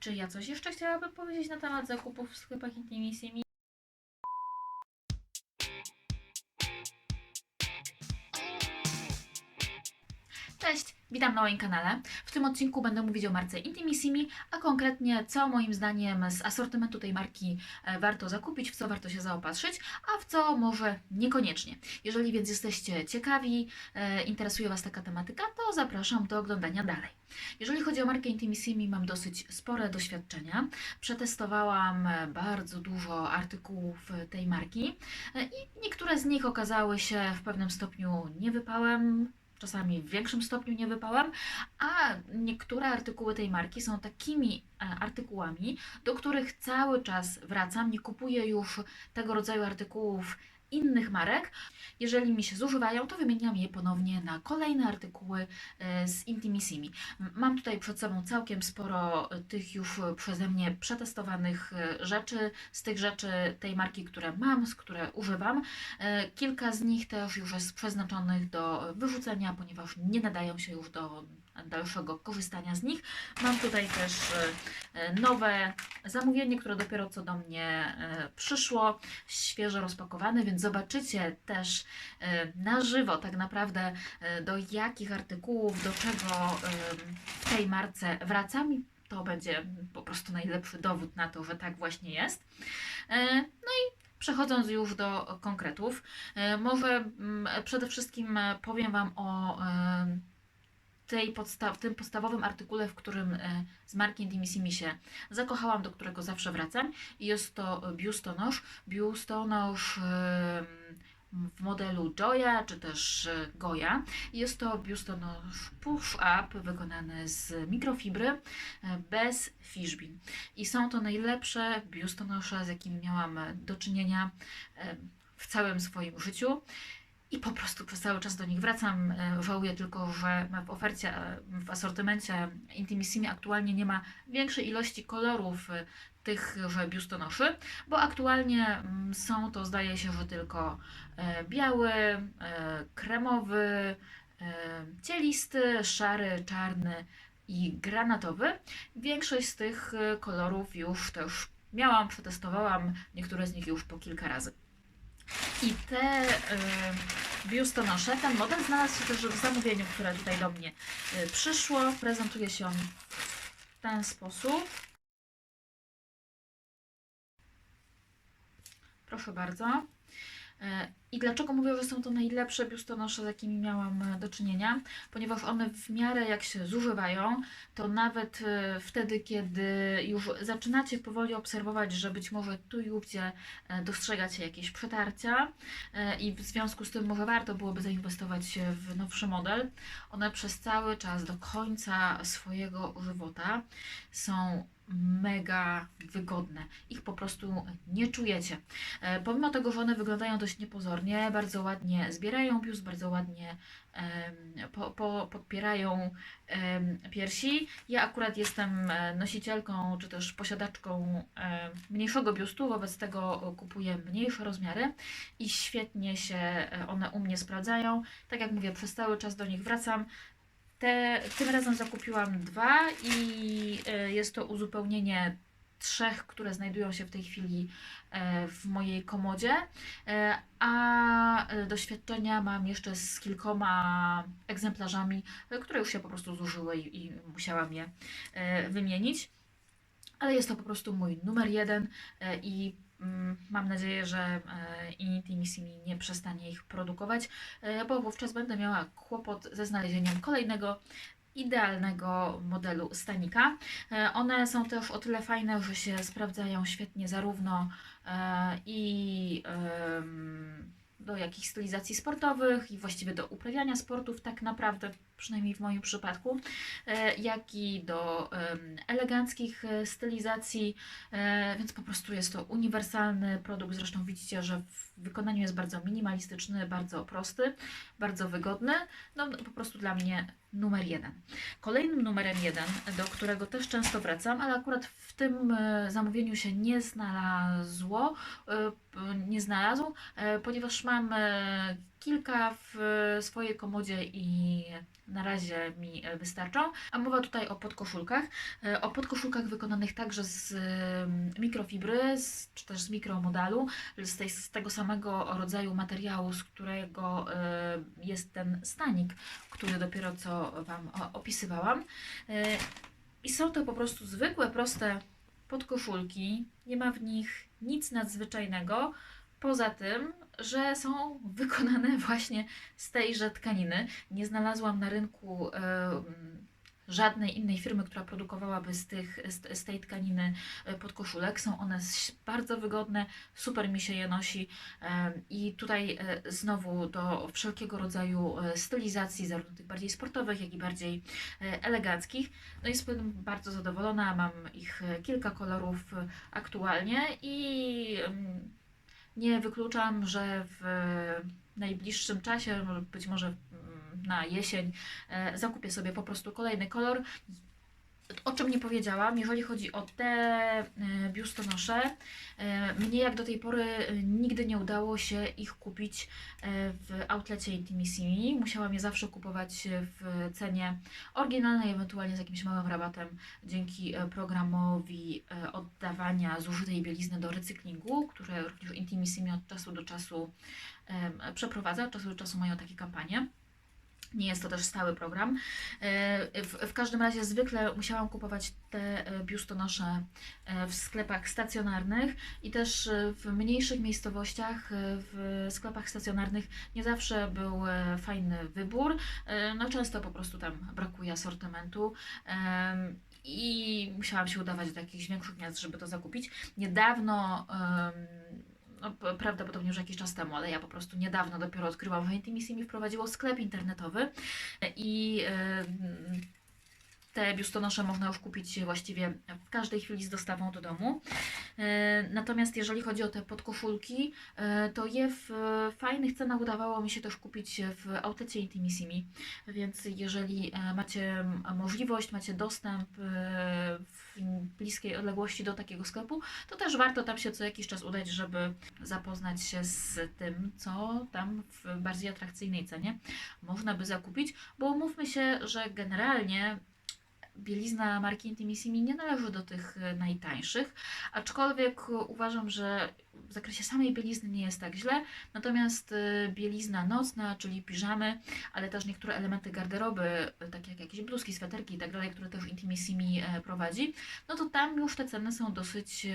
Czy ja coś jeszcze chciałabym powiedzieć na temat zakupów w sklepach Intimissimi? Witam na moim kanale. W tym odcinku będę mówić o marce Intimissimi, a konkretnie co moim zdaniem z asortymentu tej marki e, warto zakupić, w co warto się zaopatrzyć, a w co może niekoniecznie. Jeżeli więc jesteście ciekawi, e, interesuje Was taka tematyka, to zapraszam do oglądania dalej. Jeżeli chodzi o markę Intimissimi, mam dosyć spore doświadczenia. Przetestowałam e, bardzo dużo artykułów tej marki i niektóre z nich okazały się w pewnym stopniu niewypałem, czasami w większym stopniu niewypałem, a niektóre artykuły tej marki są takimi e, artykułami, do których cały czas wracam. Nie kupuję już tego rodzaju artykułów innych marek. Jeżeli mi się zużywają, to wymieniam je ponownie na kolejne artykuły e, z Intimissimi. Mam tutaj przed sobą całkiem sporo e, tych już przeze mnie przetestowanych e, rzeczy, z tych rzeczy tej marki, które mam, z które używam. Kilka z nich też już jest przeznaczonych do wyrzucenia, ponieważ nie nadają się już do dalszego korzystania z nich. Mam tutaj też e, e, nowe zamówienie, które dopiero co do mnie e, przyszło, świeżo rozpakowane, więc zobaczycie też na żywo tak naprawdę do jakich artykułów, do czego w tej marce wracam to będzie po prostu najlepszy dowód na to, że tak właśnie jest. No i przechodząc już do konkretów, może mm, przede wszystkim powiem Wam o tej podsta- tym podstawowym artykule, w którym e, z marki Intimissimi się zakochałam, do którego zawsze wracam. Jest to biustonosz. Biustonosz w modelu Joya czy też e, Goya. Jest to biustonosz push-up wykonany z mikrofibry e, bez fishbin. I są to najlepsze biustonosze, z jakimi miałam do czynienia w całym swoim życiu. I po prostu przez cały czas do nich wracam. E, Żałuję tylko, że w ofercie, e, w asortymencie Intimissimi aktualnie nie ma większej ilości kolorów e, tychże biustonoszy, bo aktualnie mm, są to zdaje się, że tylko biały, kremowy, cielisty, szary, czarny i granatowy. Większość z tych kolorów już też miałam, przetestowałam, niektóre z nich już po kilka razy. I te y, biustonosze, ten model znalazł się też w zamówieniu, które tutaj do mnie y, przyszło. Prezentuje się on w ten sposób. Proszę bardzo. E, I dlaczego mówię, że są to najlepsze biustonosze, z jakimi miałam e, do czynienia? Ponieważ one w miarę jak się zużywają, to nawet e, wtedy, kiedy już zaczynacie powoli obserwować, że być może tu i ówdzie dostrzegacie jakieś przetarcia i w związku z tym może warto byłoby zainwestować w nowszy model, one przez cały czas do końca swojego żywota są mega wygodne. Ich po prostu nie czujecie. E, Pomimo tego, że one wyglądają dość niepozornie, bardzo ładnie zbierają biust, bardzo ładnie po, po, podpierają piersi. Ja akurat jestem e, nosicielką czy też posiadaczką e, mniejszego biustu, wobec tego kupuję mniejsze rozmiary i świetnie się one u mnie sprawdzają. Tak jak mówię, przez cały czas do nich wracam. Te, tym razem zakupiłam dwa i e, jest to uzupełnienie trzech, które znajdują się w tej chwili e, w mojej komodzie, e, a doświadczenia mam jeszcze z kilkoma egzemplarzami, które już się po prostu zużyły i, musiałam je wymienić. Ale jest to po prostu mój numer jeden i mam nadzieję, że e, Intimissimi nie przestanie ich produkować, e, bo wówczas będę miała kłopot ze znalezieniem kolejnego idealnego modelu stanika. E, One są też o tyle fajne, że się sprawdzają świetnie zarówno i do jakichś stylizacji sportowych i właściwie do uprawiania sportów tak naprawdę, przynajmniej w moim przypadku, e, jak i do eleganckich e, stylizacji, e, więc po prostu jest to uniwersalny produkt. Zresztą widzicie, że w wykonaniu jest bardzo minimalistyczny, bardzo prosty, bardzo wygodny. No po prostu dla mnie numer jeden. Kolejnym numerem jeden, do którego też często wracam, ale akurat w tym zamówieniu się nie znalazło, nie znalazł, ponieważ mam kilka w swojej komodzie i na razie mi e, wystarczą. A mowa tutaj o podkoszulkach. E, O podkoszulkach wykonanych także z mikrofibry, z, czy też z mikromodalu, z, tej, z tego samego rodzaju materiału, z którego e, jest ten stanik, który dopiero co Wam opisywałam. I są to po prostu zwykłe, proste podkoszulki. Nie ma w nich nic nadzwyczajnego, poza tym, że są wykonane właśnie z tejże tkaniny. Nie znalazłam na rynku żadnej innej firmy, która produkowałaby z, tych, z, z tej tkaniny e, podkoszulek. Są one bardzo wygodne, super mi się je nosi i tutaj e, znowu do wszelkiego rodzaju e, stylizacji, zarówno tych bardziej sportowych, jak i bardziej eleganckich. No jestem bardzo zadowolona, mam ich kilka kolorów aktualnie i nie wykluczam, że w najbliższym czasie, być może mm, na jesień, e, zakupię sobie po prostu kolejny kolor. O czym nie powiedziałam, jeżeli chodzi o te e, biustonosze, e, mnie jak do tej pory e, nigdy nie udało się ich kupić w outlecie Intimissimi. Musiałam je zawsze kupować w cenie oryginalnej, ewentualnie z jakimś małym rabatem dzięki programowi oddawania zużytej bielizny do recyklingu, które również Intimissimi od czasu do czasu przeprowadza. Od czasu do czasu mają takie kampanie. Nie jest to też stały program. E, W, w każdym razie zwykle musiałam kupować te e, biustonosze e, w sklepach stacjonarnych i też w mniejszych miejscowościach, w sklepach stacjonarnych nie zawsze był fajny wybór. No często po prostu tam brakuje asortymentu. I musiałam się udawać do jakichś większych miast, żeby to zakupić. Niedawno, em, no, prawdopodobnie już jakiś czas temu, ale ja po prostu niedawno dopiero odkryłam, że Intimissimi wprowadziło sklep internetowy i te biustonosze można już kupić właściwie w każdej chwili z dostawą do domu. E, Natomiast jeżeli chodzi o te podkoszulki, e, to je w fajnych cenach udawało mi się też kupić w outlecie Intimissimi. Więc jeżeli e, macie możliwość, macie dostęp w bliskiej odległości do takiego sklepu, to też warto tam się co jakiś czas udać, żeby zapoznać się z tym, co tam w bardziej atrakcyjnej cenie można by zakupić, bo umówmy się, że generalnie bielizna marki Intimissimi nie należy do tych e, najtańszych, aczkolwiek uważam, że w zakresie samej bielizny nie jest tak źle, natomiast e, bielizna nocna, czyli piżamy, ale też niektóre elementy garderoby, e, takie jak jakieś bluzki, sweterki i tak dalej, które też Intimissimi prowadzi, no to tam już te ceny są dosyć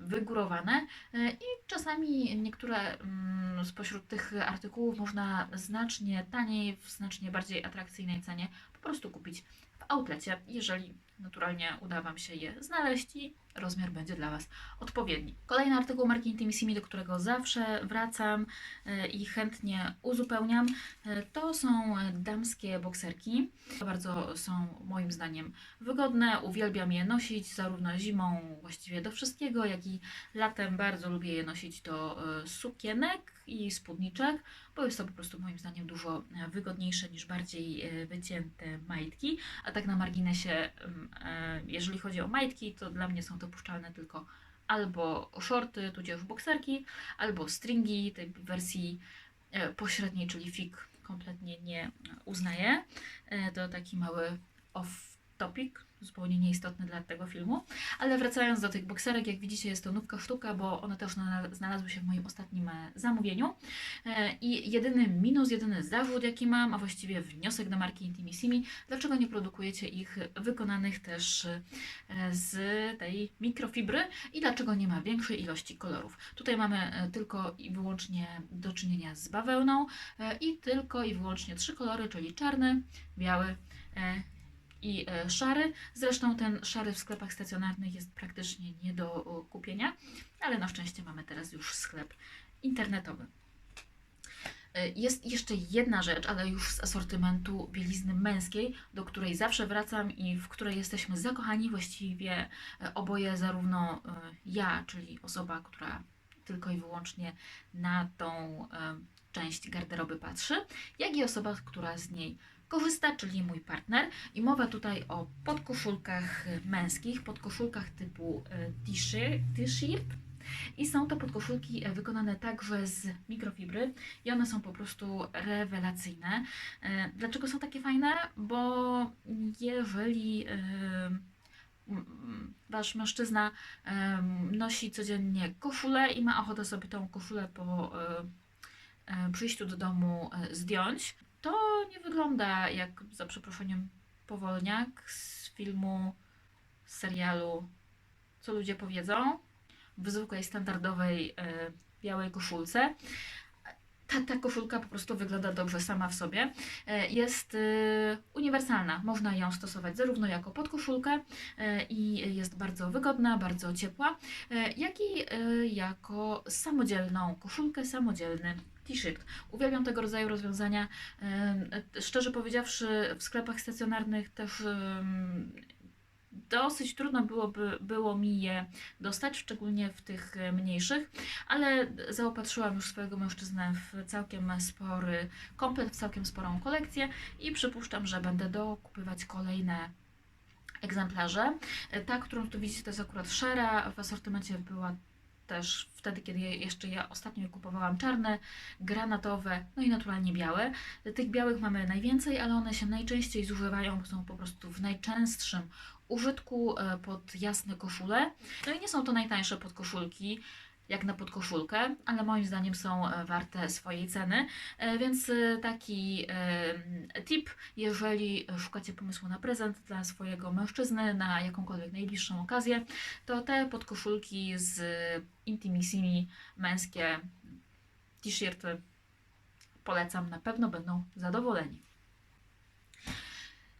wygórowane i czasami niektóre mm, spośród tych artykułów można znacznie taniej, w znacznie bardziej atrakcyjnej cenie po prostu kupić w outlecie, jeżeli naturalnie uda Wam się je znaleźć i rozmiar będzie dla Was odpowiedni. Kolejny artykuł marki Intimissimi, do którego zawsze wracam e, i chętnie uzupełniam, e, to są damskie bokserki. Bardzo są moim zdaniem wygodne, uwielbiam je nosić zarówno zimą właściwie do wszystkiego, jak i latem bardzo lubię je nosić do e, sukienek i spódniczek, bo jest to po prostu moim zdaniem dużo wygodniejsze niż bardziej wycięte majtki. A tak na marginesie, e, jeżeli chodzi o majtki, to dla mnie są dopuszczalne tylko albo shorty, tudzież bokserki, albo stringi tej wersji e, pośredniej, czyli fig kompletnie nie uznaję. E, To taki mały off-topic, zupełnie nieistotny dla tego filmu. Ale wracając do tych bokserek, jak widzicie jest to nówka sztuka, bo one też na- znalazły się w moim ostatnim e, zamówieniu. E, I jedyny minus, jedyny zarzut jaki mam, a właściwie wniosek do marki Intimissimi, dlaczego nie produkujecie ich wykonanych też e, z tej mikrofibry i dlaczego nie ma większej ilości kolorów. Tutaj mamy tylko i wyłącznie do czynienia z bawełną i tylko i wyłącznie trzy kolory, czyli czarny, biały i e, szary. Zresztą ten szary w sklepach stacjonarnych jest praktycznie nie do o, kupienia, ale na szczęście mamy teraz już sklep internetowy. E, Jest jeszcze jedna rzecz, ale już z asortymentu bielizny męskiej, do której zawsze wracam i w której jesteśmy zakochani. Właściwie e, oboje, zarówno e, ja, czyli osoba, która tylko i wyłącznie na tą e, część garderoby patrzy, jak i osoba, która z niej korzysta, czyli mój partner. I mowa tutaj o podkoszulkach męskich, podkoszulkach typu e, t-shirt, I są to podkoszulki e, wykonane także z mikrofibry i one są po prostu rewelacyjne. E, Dlaczego są takie fajne? Bo jeżeli wasz mężczyzna nosi codziennie koszulę i ma ochotę sobie tą koszulę po przyjściu do domu zdjąć, to nie wygląda jak, za przeproszeniem, powolniak z filmu, z serialu, co ludzie powiedzą, w zwykłej, standardowej e, białej koszulce. Ta, ta koszulka po prostu wygląda dobrze sama w sobie. E, Jest e, uniwersalna, można ją stosować zarówno jako podkoszulkę e, i jest bardzo wygodna, bardzo ciepła, e, jak i e, jako samodzielną koszulkę, samodzielny t-shirt. Uwielbiam tego rodzaju rozwiązania. Szczerze powiedziawszy, w sklepach stacjonarnych też dosyć trudno byłoby, było mi je dostać, szczególnie w tych e, mniejszych, ale zaopatrzyłam już swojego mężczyznę w całkiem spory komplet, w całkiem sporą kolekcję i przypuszczam, że będę dokupywać kolejne egzemplarze. E, Ta, którą tu widzicie, to jest akurat szara. W asortymencie była też wtedy, kiedy je, jeszcze ja ostatnio kupowałam, czarne, granatowe, no i naturalnie białe. Tych białych mamy najwięcej, ale one się najczęściej zużywają, są po prostu w najczęstszym użytku e, pod jasne koszule. No i nie są to najtańsze podkoszulki, jak na podkoszulkę, ale moim zdaniem są e, warte swojej ceny. E, Więc e, taki tip, jeżeli szukacie pomysłu na prezent dla swojego mężczyzny na jakąkolwiek najbliższą okazję, to te podkoszulki z Intimissimi męskie t-shirty polecam, na pewno będą zadowoleni.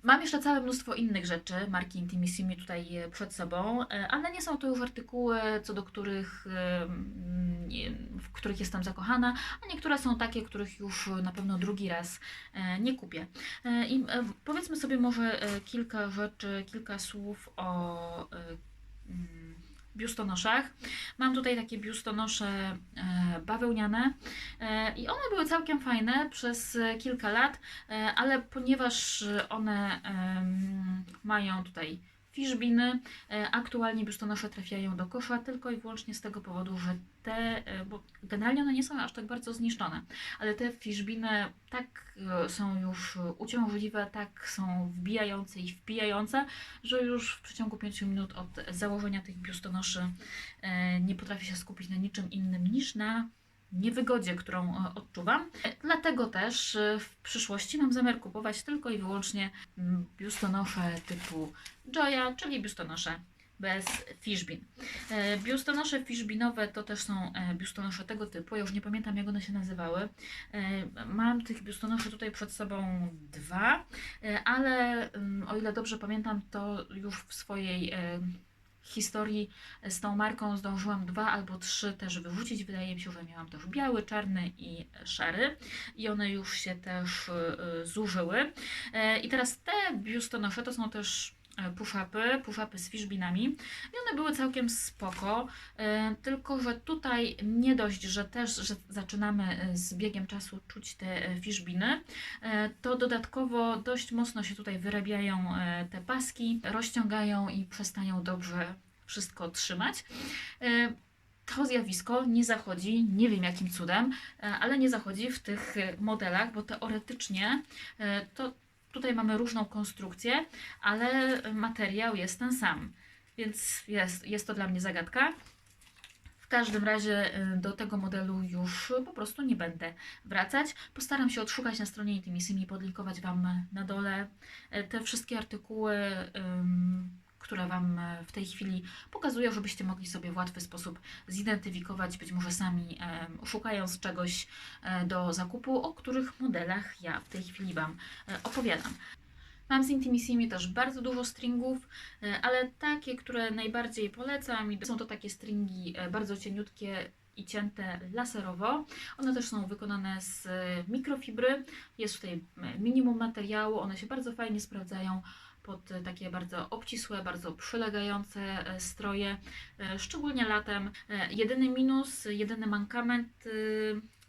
Mam jeszcze całe mnóstwo innych rzeczy marki Intimissimi tutaj e, przed sobą, e, ale nie są to już artykuły, co do których, e, w których jestem zakochana, a niektóre są takie, których już na pewno drugi raz nie kupię. I powiedzmy sobie może kilka rzeczy, kilka słów o biustonoszach. Mam tutaj takie biustonosze e, bawełniane e, i one były całkiem fajne przez e, kilka lat, ale ponieważ one mają tutaj fiszbiny, e, aktualnie biustonosze trafiają do kosza tylko i wyłącznie z tego powodu, że te, e, bo generalnie one nie są aż tak bardzo zniszczone, ale te fiszbiny tak e, są już uciążliwe, tak są wbijające i wpijające, że już w przeciągu 5 minut od założenia tych biustonoszy nie potrafię się skupić na niczym innym niż na niewygodzie, którą e, odczuwam. Dlatego też e, w przyszłości mam zamiar kupować tylko i wyłącznie mm, biustonosze typu Joya, czyli biustonosze bez fishbin. E, Biustonosze fishbinowe to też są biustonosze tego typu. Ja już nie pamiętam jak one się nazywały. Mam tych biustonoszy tutaj przed sobą dwa, ale mm, o ile dobrze pamiętam, to już w swojej historii z tą marką zdążyłam dwa albo trzy też wyrzucić. Wydaje mi się, że miałam też biały, czarny i szary i one już się też e, zużyły. E, I teraz te biustonosze to są też push-upy, push-upy z fishbinami i one były całkiem spoko, e, tylko że tutaj nie dość, że też że zaczynamy e, z biegiem czasu czuć te e, fishbiny, e, to dodatkowo dość mocno się tutaj wyrabiają e, te paski, rozciągają i przestają dobrze wszystko trzymać. E, To zjawisko nie zachodzi, nie wiem jakim cudem, e, ale nie zachodzi w tych e, modelach, bo teoretycznie e, to tutaj mamy różną konstrukcję, ale materiał jest ten sam. Więc jest, jest to dla mnie zagadka. W każdym razie y, do tego modelu już po prostu nie będę wracać. Postaram się odszukać na stronie Intimissimi, podlinkować Wam na dole e, te wszystkie artykuły, które Wam e, w tej chwili pokazuję, żebyście mogli sobie w łatwy sposób zidentyfikować, być może sami szukając czegoś e, do zakupu, o których modelach ja w tej chwili Wam e, opowiadam. Mam z Intimissimi też bardzo dużo stringów, ale takie, które najbardziej polecam, są to takie stringi bardzo cieniutkie i cięte laserowo. One też są wykonane z mikrofibry. Jest tutaj minimum materiału, one się bardzo fajnie sprawdzają pod takie bardzo obcisłe, bardzo przylegające e, stroje, e, szczególnie latem. E, Jedyny minus, jedyny mankament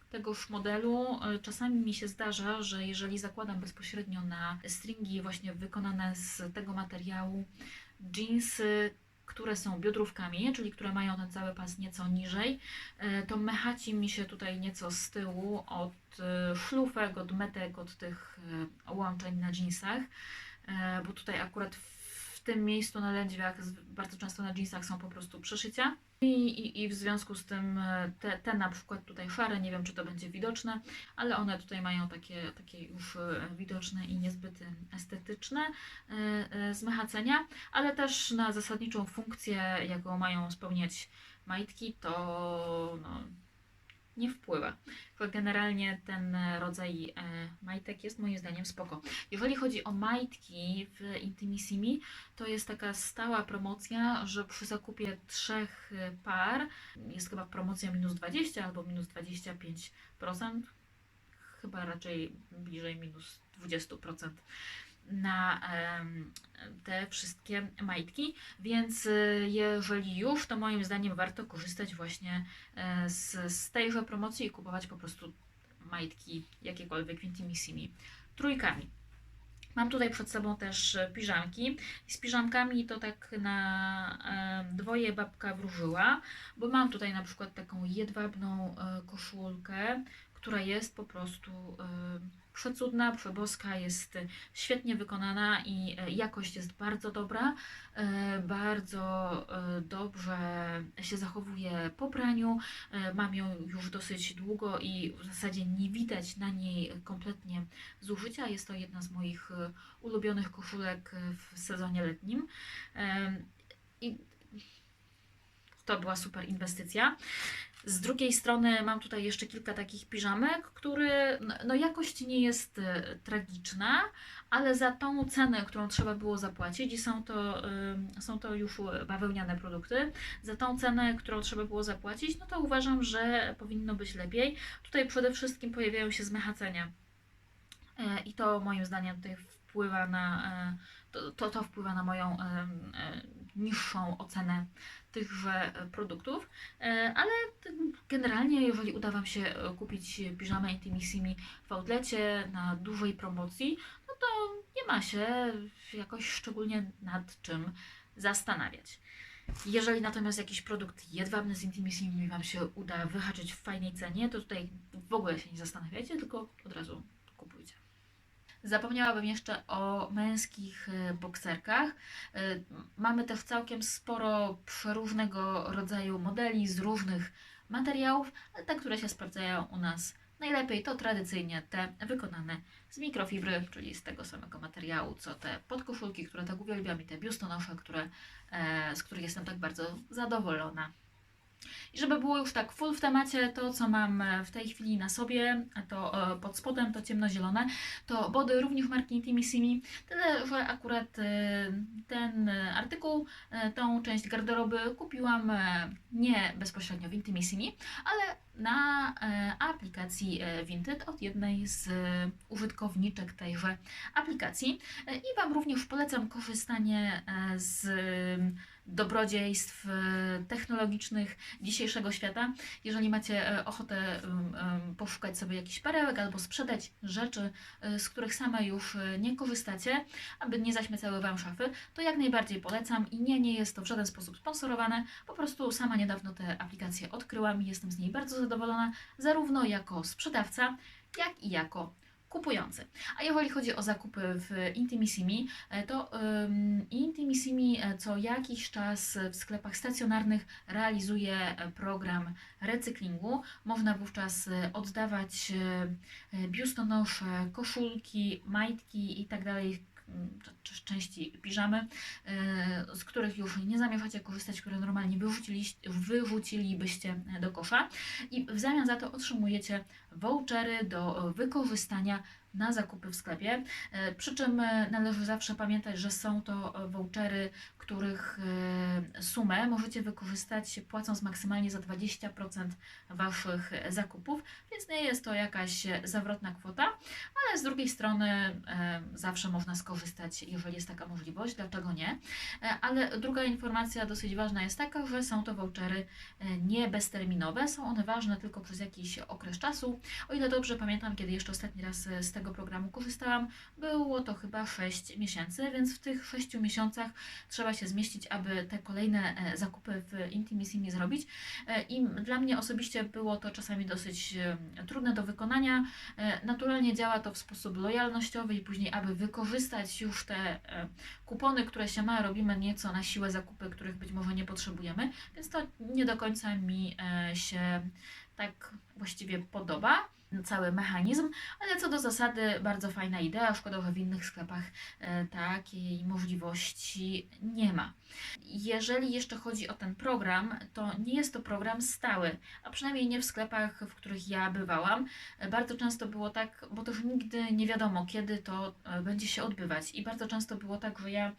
tegoż modelu. Czasami mi się zdarza, że jeżeli zakładam bezpośrednio na stringi właśnie wykonane z tego materiału, jeansy które są biodrówkami, czyli które mają ten cały pas nieco niżej, to mechaci mi się tutaj nieco z tyłu od szlufek, od metek, od tych łączeń na jeansach, bo tutaj akurat w tym miejscu na lędźwiach bardzo często na jeansach są po prostu przeszycia. I, i, I w związku z tym e, te, te na przykład tutaj szare, nie wiem czy to będzie widoczne, ale one tutaj mają takie, takie już e, widoczne i niezbyt estetyczne e, e, zmechacenia, ale też na zasadniczą funkcję, jaką mają spełniać majtki, to no, nie wpływa. Generalnie ten rodzaj e, majtek jest moim zdaniem spoko. Jeżeli chodzi o majtki w Intimissimi, to jest taka stała promocja, że przy zakupie trzech e, par jest chyba promocja minus 20 albo minus 25%, chyba raczej bliżej minus 20% na te wszystkie majtki, więc e, jeżeli już, to moim zdaniem warto korzystać właśnie e, z, z tejże promocji i kupować po prostu majtki jakiekolwiek w Intimissimi trójkami. Mam tutaj przed sobą też piżamki. Z piżamkami to tak na dwoje babka wróżyła, bo mam tutaj na przykład taką jedwabną e, koszulkę, która jest po prostu e, przecudna, przeboska, jest świetnie wykonana i e, jakość jest bardzo dobra. E, bardzo e, dobrze się zachowuje po praniu. E, Mam ją już dosyć długo i w zasadzie nie widać na niej kompletnie zużycia. Jest to jedna z moich e, ulubionych koszulek e, w sezonie letnim. I to była super inwestycja. Z drugiej strony mam tutaj jeszcze kilka takich piżamek, które no, no jakość nie jest e, tragiczna, ale za tą cenę, którą trzeba było zapłacić i są to, ym, są to już bawełniane produkty, za tą cenę, którą trzeba było zapłacić, no to uważam, że powinno być lepiej. Tutaj przede wszystkim pojawiają się zmechacenia E, i to moim zdaniem tutaj wpływa na, e, to, to, to wpływa na moją em, e, niższą ocenę tychże e, produktów, E, ale generalnie jeżeli uda Wam się e, kupić piżamę Intimissimi w outlecie na dużej promocji, no to nie ma się jakoś szczególnie nad czym zastanawiać. Jeżeli natomiast jakiś produkt jedwabny z Intimissimi Wam się uda wyhaczyć w fajnej cenie, to tutaj w ogóle się nie zastanawiajcie, tylko od razu kupujcie. Zapomniałabym jeszcze o męskich e, bokserkach. E, Mamy też całkiem sporo przeróżnego rodzaju modeli z różnych materiałów, ale te, które się sprawdzają u nas najlepiej, to tradycyjnie te wykonane z mikrofibry, czyli z tego samego materiału, co te podkoszulki, które tak uwielbiam i te biustonosze, które, e, z których jestem tak bardzo zadowolona. I żeby było już tak full w temacie, to co mam e, w tej chwili na sobie, to e, pod spodem to ciemnozielone, to body również marki Intimissimi, tyle że akurat e, ten artykuł, tą część garderoby kupiłam nie bezpośrednio w Intimissimi, ale na aplikacji Vinted od jednej z użytkowniczek tejże aplikacji. I Wam również polecam korzystanie z dobrodziejstw e, technologicznych dzisiejszego świata. Jeżeli macie e, ochotę poszukać sobie jakichś perełek albo sprzedać rzeczy, e, z których same już e, nie korzystacie, aby nie zaśmiecały Wam szafy, to jak najbardziej polecam i nie, nie jest to w żaden sposób sponsorowane. Po prostu sama niedawno tę aplikację odkryłam i jestem z niej bardzo zadowolona, zarówno jako sprzedawca, jak i jako kupujący. A jeżeli chodzi o zakupy w Intimissimi, e, to Intimissimi e, co jakiś czas w sklepach stacjonarnych realizuje e, program recyklingu. Można wówczas oddawać biustonosze, koszulki, majtki i tak czy- czy części piżamy, e, z których już nie zamierzacie korzystać, które normalnie wyrzucilibyście do kosza. I w zamian za to otrzymujecie vouchery do wykorzystania na zakupy w sklepie. E, Przy czym e, należy zawsze pamiętać, że są to e, vouchery, których sumę możecie wykorzystać płacąc maksymalnie za 20% Waszych zakupów, więc nie jest to jakaś zawrotna kwota, ale z drugiej strony zawsze można skorzystać, jeżeli jest taka możliwość, dlaczego nie. Ale druga informacja dosyć ważna jest taka, że są to vouchery nie bezterminowe, są one ważne tylko przez jakiś okres czasu. O ile dobrze pamiętam, kiedy jeszcze ostatni raz z tego tego programu korzystałam, było to chyba 6 miesięcy, więc w tych 6 miesiącach trzeba się zmieścić, aby te kolejne e, zakupy w Intimissimi zrobić. E, I dla mnie osobiście było to czasami dosyć e, trudne do wykonania. Naturalnie działa to w sposób lojalnościowy i później, aby wykorzystać już te kupony, które się ma, robimy nieco na siłę zakupy, których być może nie potrzebujemy, więc to nie do końca mi się tak właściwie podoba cały mechanizm, ale co do zasady bardzo fajna idea, szkoda, że w innych sklepach e, takiej możliwości nie ma. Jeżeli jeszcze chodzi o ten program, to nie jest to program stały, a przynajmniej nie w sklepach, w których ja bywałam. E, Bardzo często było tak, bo też nigdy nie wiadomo, kiedy to e, będzie się odbywać. I bardzo często było tak, że ja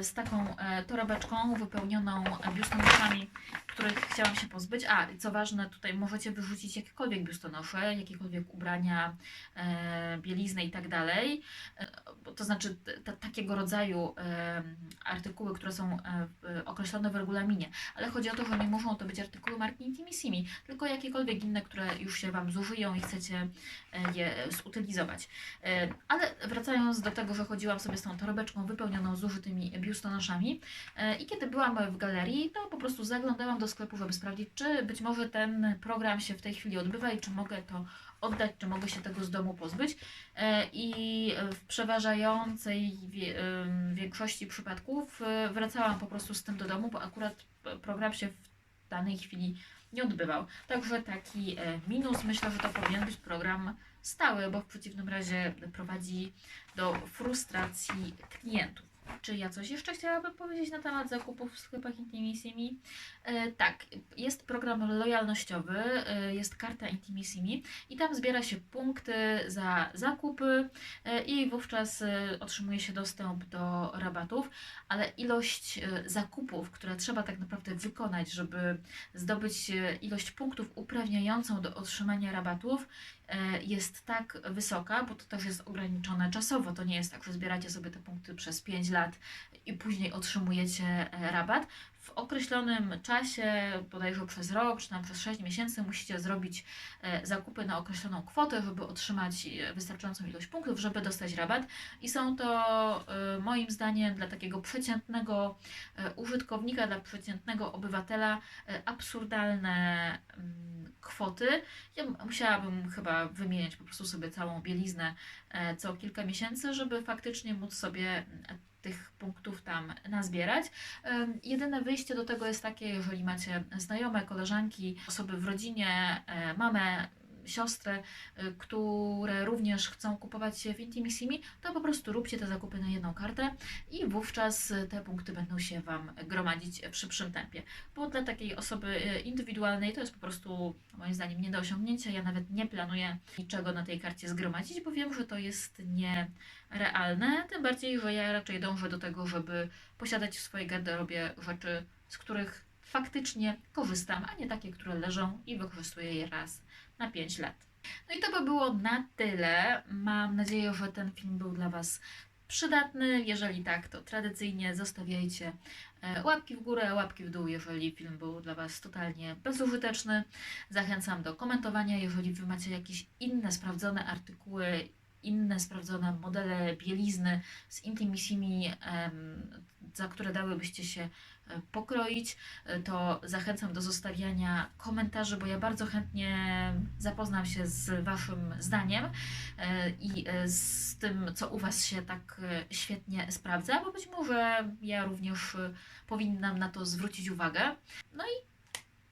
z taką torebeczką wypełnioną biustonoszami, których chciałam się pozbyć. A, co ważne, tutaj możecie wyrzucić jakiekolwiek biustonosze, jakiekolwiek ubrania, e, bieliznę i tak dalej. E, to znaczy takiego rodzaju e, artykuły, które są określone w regulaminie. Ale chodzi o to, że nie muszą to być artykuły marki Intimissimi, tylko jakiekolwiek inne, które już się Wam zużyją i chcecie je zutylizować. Ale wracając do tego, że chodziłam sobie z tą torebeczką wypełnioną zużytymi biustonoszami i kiedy byłam w galerii, to po prostu zaglądałam do sklepu, żeby sprawdzić, czy być może ten program się w tej chwili odbywa i czy mogę to oddać, czy mogę się tego z domu pozbyć. E, I w przeważającej większości przypadków e, wracałam po prostu z tym do domu, bo akurat program się w danej chwili nie odbywał. Także taki e, minus, myślę, że to powinien być program stały, bo w przeciwnym razie prowadzi do frustracji klientów. Czy ja coś jeszcze chciałabym powiedzieć na temat zakupów w sklepach Intimissimi? E, tak, jest program lojalnościowy, e, jest karta Intimissimi i tam zbiera się punkty za zakupy e, i wówczas e, otrzymuje się dostęp do rabatów, ale ilość e, zakupów, które trzeba tak naprawdę wykonać, żeby zdobyć e, ilość punktów uprawniającą do otrzymania rabatów, e, jest tak wysoka, bo to też jest ograniczone czasowo. To nie jest tak, że zbieracie sobie te punkty przez 5 lat i później otrzymujecie e, rabat. W określonym czasie, bodajże przez rok, czy tam przez 6 miesięcy, musicie zrobić e, zakupy na określoną kwotę, żeby otrzymać e, wystarczającą ilość punktów, żeby dostać rabat. I są to moim zdaniem dla takiego przeciętnego użytkownika, dla przeciętnego obywatela absurdalne mm, kwoty. Ja musiałabym chyba wymieniać po prostu sobie całą bieliznę co kilka miesięcy, żeby faktycznie móc sobie mm, tych punktów tam nazbierać. Jedyne wyjście do tego jest takie, jeżeli macie znajome, koleżanki, osoby w rodzinie, e, mamę, siostrę, y, które również chcą kupować się w Intimissimi, to po prostu róbcie te zakupy na jedną kartę i wówczas te punkty będą się Wam gromadzić w szybszym tempie. Bo dla takiej osoby y, indywidualnej to jest po prostu moim zdaniem nie do osiągnięcia. Ja nawet nie planuję niczego na tej karcie zgromadzić, bo wiem, że to jest nierealne. Tym bardziej, że ja raczej dążę do tego, żeby posiadać w swojej garderobie rzeczy, z których faktycznie korzystam, a nie takie, które leżą i wykorzystuję je raz na 5 lat. No i to by było na tyle. Mam nadzieję, że ten film był dla Was przydatny. Jeżeli tak, to tradycyjnie zostawiajcie e, łapki w górę, łapki w dół, jeżeli film był dla Was totalnie bezużyteczny. Zachęcam do komentowania, jeżeli Wy macie jakieś inne sprawdzone artykuły, inne sprawdzone modele bielizny z Intimissimi, em, za które dałybyście się e, pokroić, e, to zachęcam do zostawiania komentarzy, bo ja bardzo chętnie zapoznam się z Waszym zdaniem e, i z tym, co u Was się tak świetnie sprawdza, bo być może ja również powinnam na to zwrócić uwagę. No i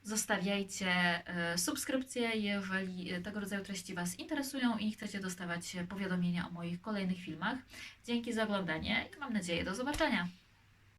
Zostawiajcie e, subskrypcje, jeżeli e, tego rodzaju treści Was interesują i chcecie dostawać powiadomienia o moich kolejnych filmach. Dzięki za oglądanie i mam nadzieję do zobaczenia.